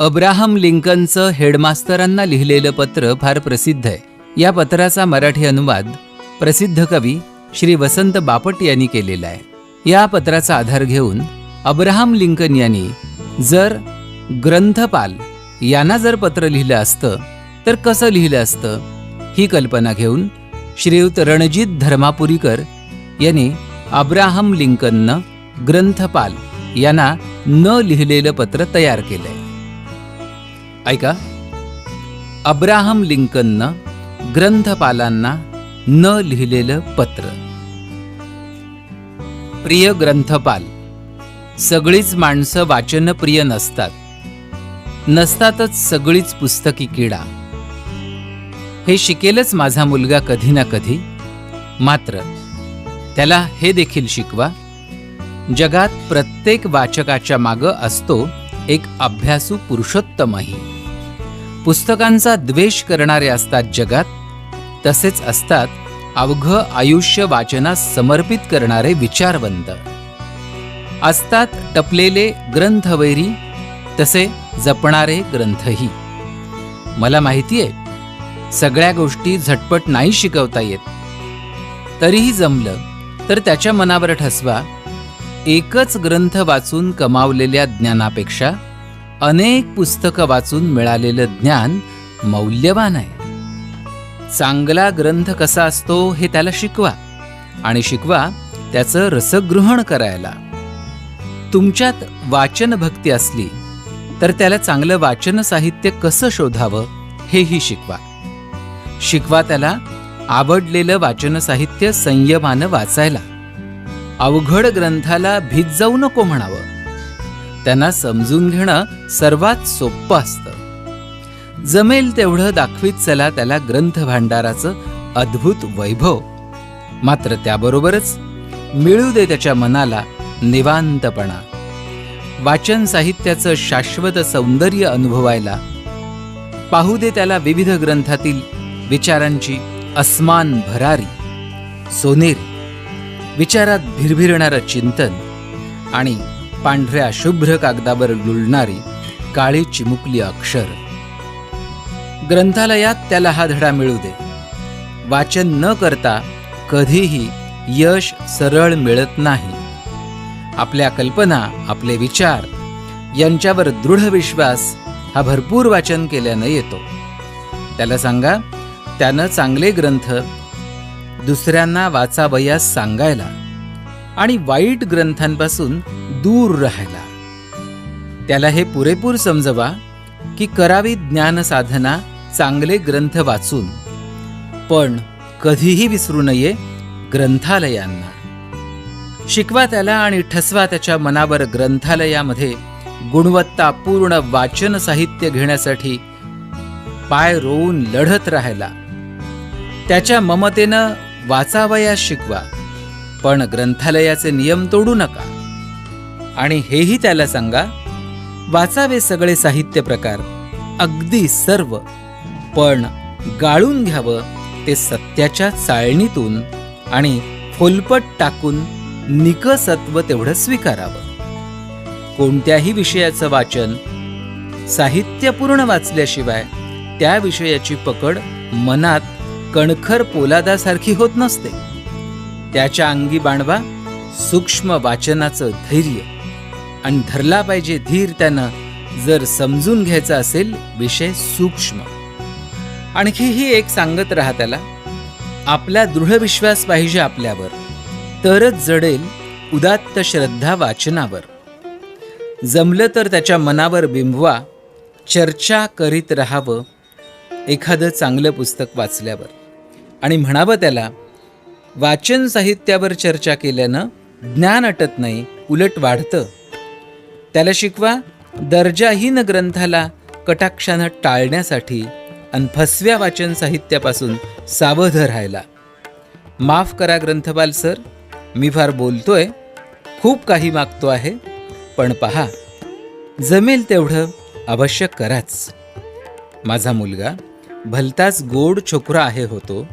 Abraham लिंकनचं हेडमास्तरांना लिहिलेलं पत्र फार प्रसिद्ध आहे. या पत्राचा मराठी अनुवाद प्रसिद्ध कवी श्री वसंत बापट यांनी केलेला आहे. या पत्राचा आधार घेऊन अब्राहम लिंकन यांनी जर ग्रंथपाल यांना जर पत्र लिहिलं असतं तर कसं लिहिलं असतं ही कल्पना घेऊन श्रीयुत रणजित धर्मापुरीकर यांनी अब्राहम लिंकननं ग्रंथपाल यांना न लिहिलेलं पत्र तयार केलंय. ऐका. अब्राहम लिंकननं ग्रंथपालांना न लिहिलेलं पत्र. प्रिय ग्रंथपाल सगळीच माणसं वाचनप्रिय नसतात. नसतातच सगळीच पुस्तकी किडा. हे शिकेलच माझा मुलगा कधी ना कधी. मात्र त्याला हे देखील शिकवा. जगात प्रत्येक वाचकाच्या मागं असतो एक अभ्यासू पुरुषोत्तमही. पुस्तकांचा द्वेष करणारे असतात जगात तसेच असतात अवघं आयुष्य वाचनास समर्पित करणारे विचारवंत. असतात टपलेले ग्रंथवैरी तसे जपणारे ग्रंथही. मला माहिती आहे सगळ्या गोष्टी झटपट नाही शिकवता येत. तरीही जमलं तर त्याच्या मनावर ठसवा एकच ग्रंथ वाचून कमावलेल्या ज्ञानापेक्षा अनेक पुस्तकं वाचून मिळालेलं ज्ञान मौल्यवान आहे. चांगला ग्रंथ कसा असतो हे त्याला शिकवा आणि शिकवा त्याचं रसग्रहण करायला. तुमच्यात वाचन भक्ती असली तर त्याला चांगलं वाचन साहित्य कसं शोधावं हेही शिकवा. शिकवा त्याला आवडलेलं वाचन साहित्य संयमानं वाचायला. अवघड ग्रंथाला भीत जाऊ नको म्हणावं. त्यांना समजून घेणं सर्वात सोपं असतं. जमेल तेवढं दाखवीत चला त्याला ग्रंथ भांडाराचं अद्भुत वैभव. मात्र त्याबरोबरच मिळू दे त्याच्या मनाला निवांतपणा. वाचन साहित्याचं शाश्वत सौंदर्य अनुभवायला पाहू दे त्याला विविध ग्रंथातील विचारांची अस्मान भरारी. सोनेरी. विचारात भिरभिरणारं चिंतन आणि पांढऱ्या शुभ्र कागदावर लुलणारी काळी चिमुकली अक्षर. ग्रंथालयात त्याला हा धडा मिळू दे. वाचन न करता कधीही यश सरळ मिळत नाही. आपल्या कल्पना आपले विचार यांच्यावर दृढ विश्वास हा भरपूर वाचन केल्यानं येतो. त्याला सांगा त्यानं चांगले ग्रंथ दुसऱ्यांना वाचावयास सांगायला आणि वाईट ग्रंथांपासून दूर राहायला. त्याला हे पुरेपूर समजवा की करावी ज्ञान साधना चांगले ग्रंथ वाचून पण कधीही विसरू नये ग्रंथालयांना. शिकवा त्याला आणि ठसवा त्याच्या मनावर ग्रंथालयामध्ये गुणवत्तापूर्ण वाचन साहित्य घेण्यासाठी पाय रोवून लढत राहायला. त्याच्या ममतेनं वाचावयास शिकवा. पण ग्रंथालयाचे नियम तोडू नका. आणि हेही त्याला सांगा वाचावे सगळे साहित्य प्रकार अगदी सर्व पण गाळून घ्यावं ते सत्याच्या चाळणीतून आणि फोलपट टाकून निकसत्व तेवढं स्वीकारावं. कोणत्याही विषयाचं वाचन साहित्यपूर्ण वाचल्याशिवाय त्या विषयाची पकड मनात कणखर पोलादासारखी होत नसते. त्याच्या अंगी बाणवा सूक्ष्म वाचनाचं धैर्य. आणि धरला पाहिजे धीर त्यानं जर समजून घ्यायचा असेल विषय सूक्ष्म. आणखीही एक सांगत राहा त्याला आपला दृढ विश्वास पाहिजे आपल्यावर तरच जडेल उदात्त श्रद्धा वाचनावर. जमलं तर त्याच्या मनावर बिंबवा चर्चा करीत राहावं एखादं चांगलं पुस्तक वाचल्यावर. आणि म्हणावं त्याला वाचन साहित्यावर चर्चा केल्यानं ज्ञान अटत नाही उलट वाढतं. त्याला शिकवा दर्जाहीन ग्रंथाला कटाक्षानं टाळण्यासाठी आणि फसव्या वाचन साहित्यापासून सावध राहायला. माफ करा ग्रंथपाल सर मी फार बोलतोय खूप काही मागतो आहे पण पहा जमेल तेवढं अवश्य कराच. माझा मुलगा भलताच गोड छोकरा आहे होतो